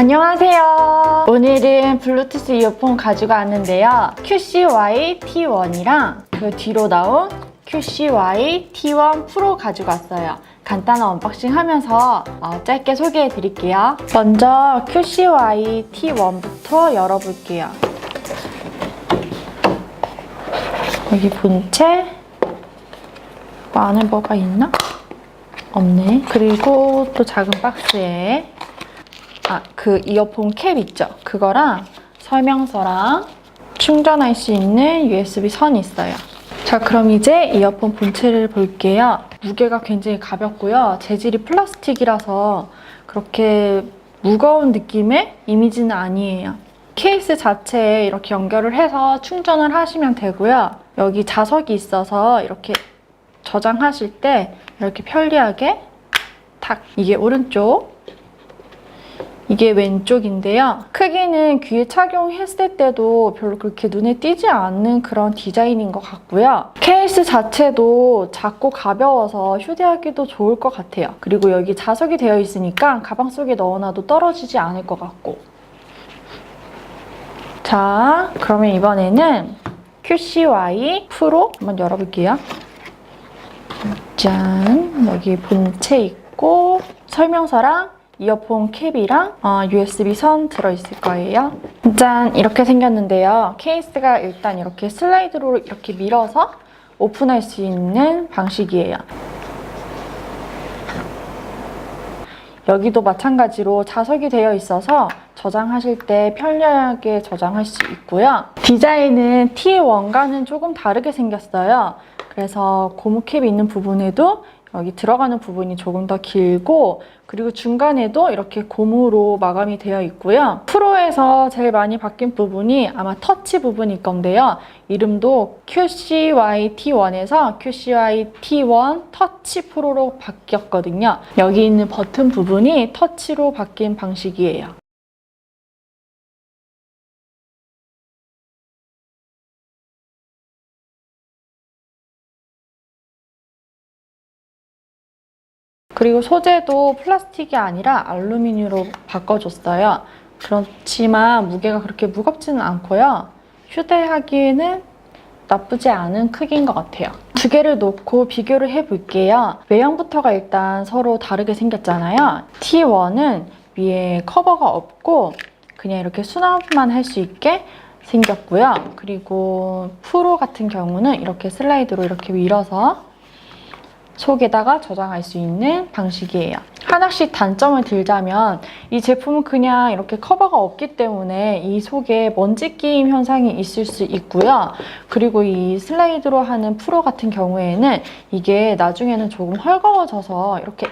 안녕하세요. 오늘은 블루투스 이어폰 가지고 왔는데요. QCY T1이랑 그 뒤로 나온 QCY T1 프로 가지고 왔어요. 간단한 언박싱 하면서 어, 짧게 소개해 드릴게요. 먼저 QCY T1부터 열어볼게요. 여기 본체 뭐 안에 뭐가 있나? 없네. 그리고 또 작은 박스에 아, 그 이어폰 캡 있죠? 그거랑 설명서랑 충전할 수 있는 USB 선이 있어요. 자, 그럼 이제 이어폰 본체를 볼게요. 무게가 굉장히 가볍고요. 재질이 플라스틱이라서 그렇게 무거운 느낌의 이미지는 아니에요. 케이스 자체에 이렇게 연결을 해서 충전을 하시면 되고요. 여기 자석이 있어서 이렇게 저장하실 때 이렇게 편리하게 탁 이게 오른쪽 이게 왼쪽인데요. 크기는 귀에 착용했을 때도 별로 그렇게 눈에 띄지 않는 그런 디자인인 것 같고요. 케이스 자체도 작고 가벼워서 휴대하기도 좋을 것 같아요. 그리고 여기 자석이 되어 있으니까 가방 속에 넣어놔도 떨어지지 않을 것 같고. 자, 그러면 이번에는 QCY 프로 한번 열어볼게요. 짠, 여기 본체 있고 설명서랑 이어폰 캡이랑 어, USB 선 들어있을 거예요. 짠, 이렇게 생겼는데요. 케이스가 일단 이렇게 슬라이드로 이렇게 밀어서 오픈할 수 있는 방식이에요. 여기도 마찬가지로 자석이 되어 있어서 저장하실 때 편리하게 저장할 수 있고요. 디자인은 T1과는 조금 다르게 생겼어요. 그래서 고무 캡이 있는 부분에도 여기 들어가는 부분이 조금 더 길고 그리고 중간에도 이렇게 고무로 마감이 되어 있고요. 프로에서 제일 많이 바뀐 부분이 아마 터치 부분일 건데요. 이름도 QCY T1에서 QCY T1 터치 프로로 바뀌었거든요. 여기 있는 버튼 부분이 터치로 바뀐 방식이에요. 그리고 소재도 플라스틱이 아니라 알루미늄으로 바꿔줬어요. 그렇지만 무게가 그렇게 무겁지는 않고요. 휴대하기에는 나쁘지 않은 크기인 것 같아요. 두 개를 놓고 비교를 해볼게요. 외형부터가 일단 서로 다르게 생겼잖아요. T1은 위에 커버가 없고 그냥 이렇게 수납만 할 수 있게 생겼고요. 그리고 프로 같은 경우는 이렇게 슬라이드로 이렇게 밀어서 속에다가 저장할 수 있는 방식이에요. 하나씩 단점을 들자면 이 제품은 그냥 이렇게 커버가 없기 때문에 이 속에 먼지 끼임 현상이 있을 수 있고요. 그리고 이 슬라이드로 하는 프로 같은 경우에는 이게 나중에는 조금 헐거워져서 이렇게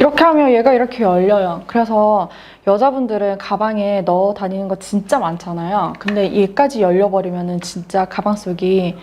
이렇게 하면 얘가 이렇게 열려요. 그래서 여자분들은 가방에 넣어 다니는 거 진짜 많잖아요. 근데 얘까지 열려버리면은 진짜 가방 속이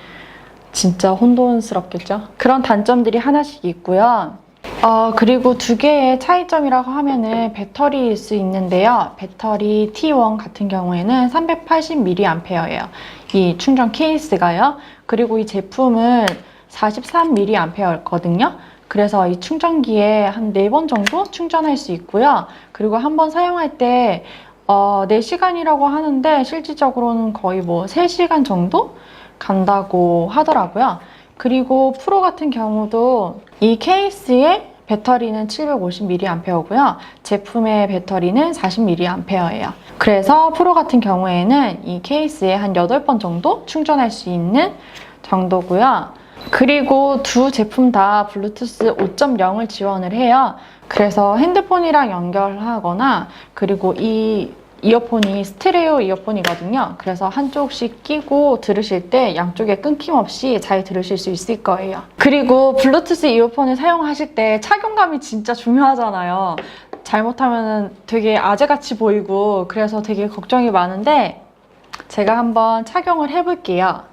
진짜 혼돈스럽겠죠? 그런 단점들이 하나씩 있고요. 어, 그리고 두 개의 차이점이라고 하면은 배터리일 수 있는데요. 배터리 T1 같은 경우에는 380mAh예요. 이 충전 케이스가요. 그리고 이 제품은 43mAh거든요. 그래서 이 충전기에 한 네 번 정도 충전할 수 있고요. 그리고 한 번 사용할 때 어, 4시간이라고 하는데 실질적으로는 거의 뭐 3시간 정도 간다고 하더라고요. 그리고 프로 같은 경우도 이 케이스의 배터리는 750mAh고요. 제품의 배터리는 40mAh예요. 그래서 프로 같은 경우에는 이 케이스에 한 8번 정도 충전할 수 있는 정도고요. 그리고 두 제품 다 블루투스 5.0을 지원을 해요. 그래서 핸드폰이랑 연결하거나 그리고 이 이어폰이 스테레오 이어폰이거든요. 그래서 한쪽씩 끼고 들으실 때 양쪽에 끊김없이 잘 들으실 수 있을 거예요. 그리고 블루투스 이어폰을 사용하실 때 착용감이 진짜 중요하잖아요. 잘못하면 되게 아재같이 보이고 그래서 되게 걱정이 많은데 제가 한번 착용을 해볼게요.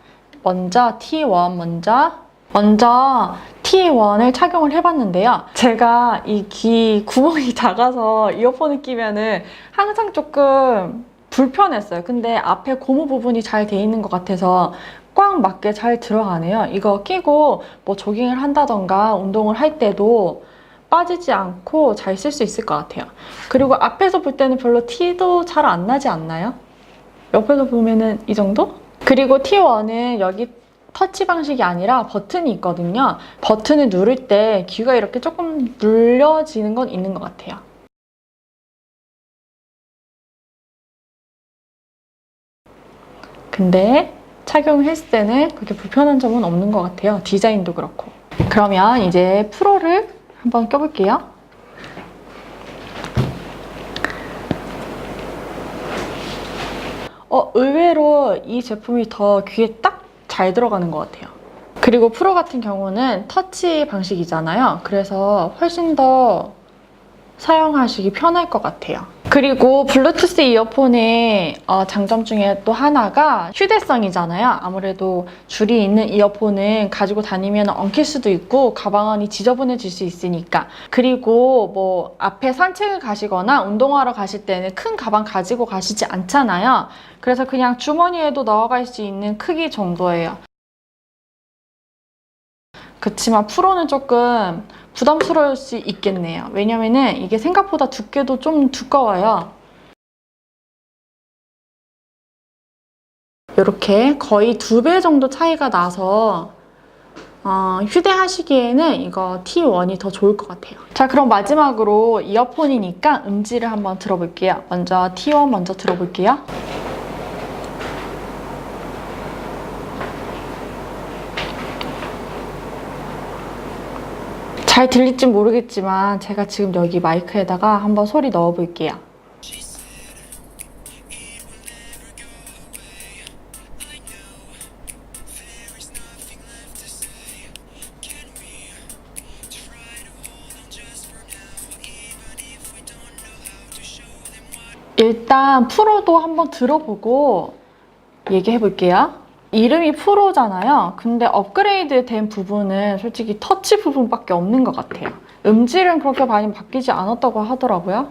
먼저 T1 먼저 먼저 T1을 착용을 해봤는데요. 제가 이 귀 구멍이 작아서 이어폰을 끼면은 항상 조금 불편했어요. 근데 앞에 고무 부분이 잘 돼 있는 것 같아서 꽉 맞게 잘 들어가네요. 이거 끼고 뭐 조깅을 한다던가 운동을 할 때도 빠지지 않고 잘 쓸 수 있을 것 같아요. 그리고 앞에서 볼 때는 별로 티도 잘 안 나지 않나요? 옆에서 보면은 이 정도? 그리고 T1은 여기 터치 방식이 아니라 버튼이 있거든요. 버튼을 누를 때 귀가 이렇게 조금 눌려지는 건 있는 것 같아요. 근데 착용을 했을 때는 그렇게 불편한 점은 없는 것 같아요. 디자인도 그렇고. 그러면 이제 프로를 한번 껴볼게요. 어, 의외로 이 제품이 더 귀에 딱 잘 들어가는 것 같아요. 그리고 프로 같은 경우는 터치 방식이잖아요. 그래서 훨씬 더 사용하시기 편할 것 같아요. 그리고 블루투스 이어폰의 어, 장점 중에 또 하나가 휴대성이잖아요. 아무래도 줄이 있는 이어폰은 가지고 다니면 엉킬 수도 있고 가방 안이 지저분해질 수 있으니까. 그리고 뭐 앞에 산책을 가시거나 운동하러 가실 때는 큰 가방 가지고 가시지 않잖아요. 그래서 그냥 주머니에도 넣어갈 수 있는 크기 정도예요. 그치만 프로는 조금 부담스러울 수 있겠네요. 왜냐면은 이게 생각보다 두께도 좀 두꺼워요. 이렇게 거의 두 배 정도 차이가 나서 어, 휴대하시기에는 이거 T1이 더 좋을 것 같아요. 자, 그럼 마지막으로 이어폰이니까 음질을 한번 들어볼게요. 먼저 T1 먼저 들어볼게요. 잘 들릴지 모르겠지만 제가 지금 여기 마이크에다가 한번 소리 넣어 볼게요. 일단 프로도 한번 들어보고 얘기해 볼게요. 이름이 프로잖아요. 근데 업그레이드 된 부분은 솔직히 터치 부분밖에 없는 것 같아요. 음질은 그렇게 많이 바뀌지 않았다고 하더라고요.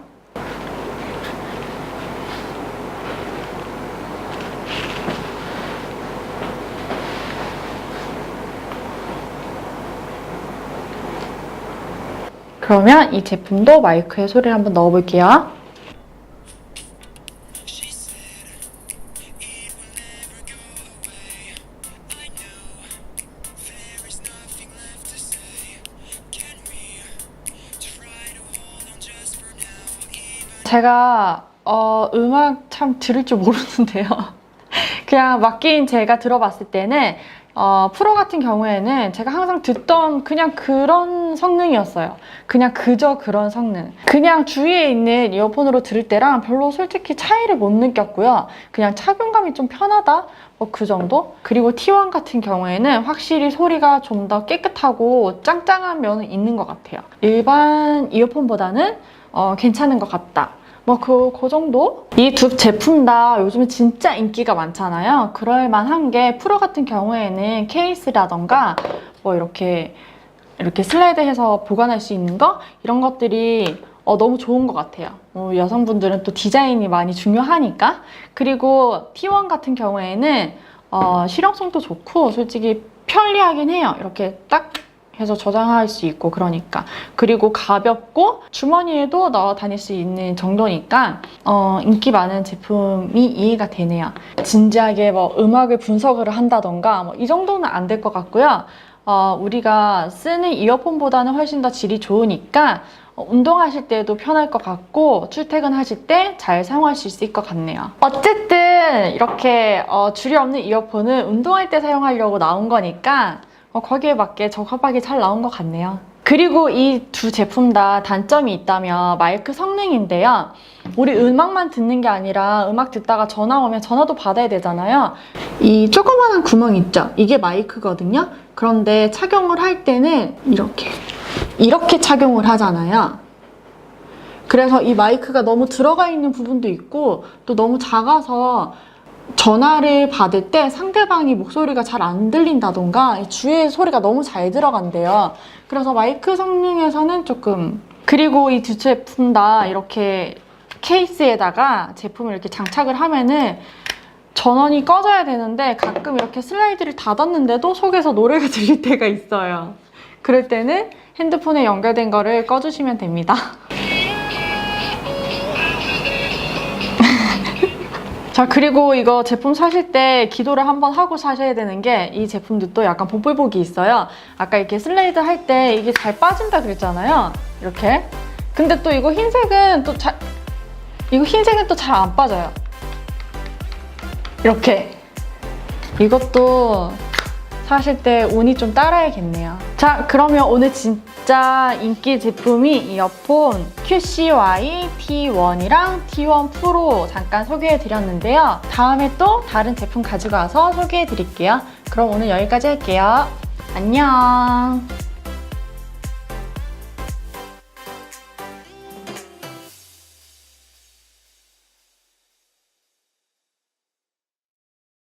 그러면 이 제품도 마이크에 소리를 한번 넣어볼게요. 제가 어, 음악 참 들을 줄 모르는데요. 그냥 맡긴 제가 들어봤을 때는 어, 프로 같은 경우에는 제가 항상 듣던 그냥 그런 성능이었어요. 그냥 그저 그런 성능. 그냥 주위에 있는 이어폰으로 들을 때랑 별로 솔직히 차이를 못 느꼈고요. 그냥 착용감이 좀 편하다? 뭐 그 정도? 그리고 T1 같은 경우에는 확실히 소리가 좀 더 깨끗하고 짱짱한 면은 있는 것 같아요. 일반 이어폰보다는 어, 괜찮은 것 같다. 뭐, 그, 그 정도? 이 두 제품 다 요즘에 진짜 인기가 많잖아요. 그럴 만한 게 프로 같은 경우에는 케이스라던가 뭐 이렇게, 이렇게 슬라이드 해서 보관할 수 있는 거? 이런 것들이 어, 너무 좋은 것 같아요. 어, 여성분들은 또 디자인이 많이 중요하니까. 그리고 T1 같은 경우에는 어, 실용성도 좋고 솔직히 편리하긴 해요. 이렇게 딱 해서 저장할 수 있고 그러니까 그리고 가볍고 주머니에도 넣어 다닐 수 있는 정도니까 어, 인기 많은 제품이 이해가 되네요. 진지하게 뭐 음악을 분석을 한다던가 뭐 이 정도는 안 될 것 같고요. 어, 우리가 쓰는 이어폰보다는 훨씬 더 질이 좋으니까 어, 운동하실 때도 편할 것 같고 출퇴근하실 때 잘 사용할 수 있을 것 같네요. 어쨌든 이렇게 어, 줄이 없는 이어폰은 운동할 때 사용하려고 나온 거니까 어, 거기에 맞게 적합하게 잘 나온 것 같네요. 그리고 이 두 제품 다 단점이 있다면 마이크 성능인데요. 우리 음악만 듣는 게 아니라 음악 듣다가 전화 오면 전화도 받아야 되잖아요. 이 조그마한 구멍 있죠? 이게 마이크거든요. 그런데 착용을 할 때는 이렇게 이렇게 착용을 하잖아요. 그래서 이 마이크가 너무 들어가 있는 부분도 있고 또 너무 작아서 전화를 받을 때 상대방이 목소리가 잘 안 들린다던가 주위의 소리가 너무 잘 들어간대요. 그래서 마이크 성능에서는 조금 그리고 이 두 제품 다 이렇게 케이스에다가 제품을 이렇게 장착을 하면은 전원이 꺼져야 되는데 가끔 이렇게 슬라이드를 닫았는데도 속에서 노래가 들릴 때가 있어요. 그럴 때는 핸드폰에 연결된 거를 꺼주시면 됩니다. 자, 그리고 이거 제품 사실 때 기도를 한번 하고 사셔야 되는 게 이 제품도 또 약간 보풀복이 있어요. 아까 이렇게 슬레이드 할 때 이게 잘 빠진다 그랬잖아요. 이렇게. 근데 또 이거 흰색은 또 잘, 이거 흰색은 또 잘 안 빠져요. 이렇게. 이것도 사실 때 운이 좀 따라야겠네요. 자, 그러면 오늘 진짜 인기 제품이 이어폰 QCY T1이랑 T1 프로 잠깐 소개해 드렸는데요. 다음에 또 다른 제품 가지고 와서 소개해 드릴게요. 그럼 오늘 여기까지 할게요. 안녕.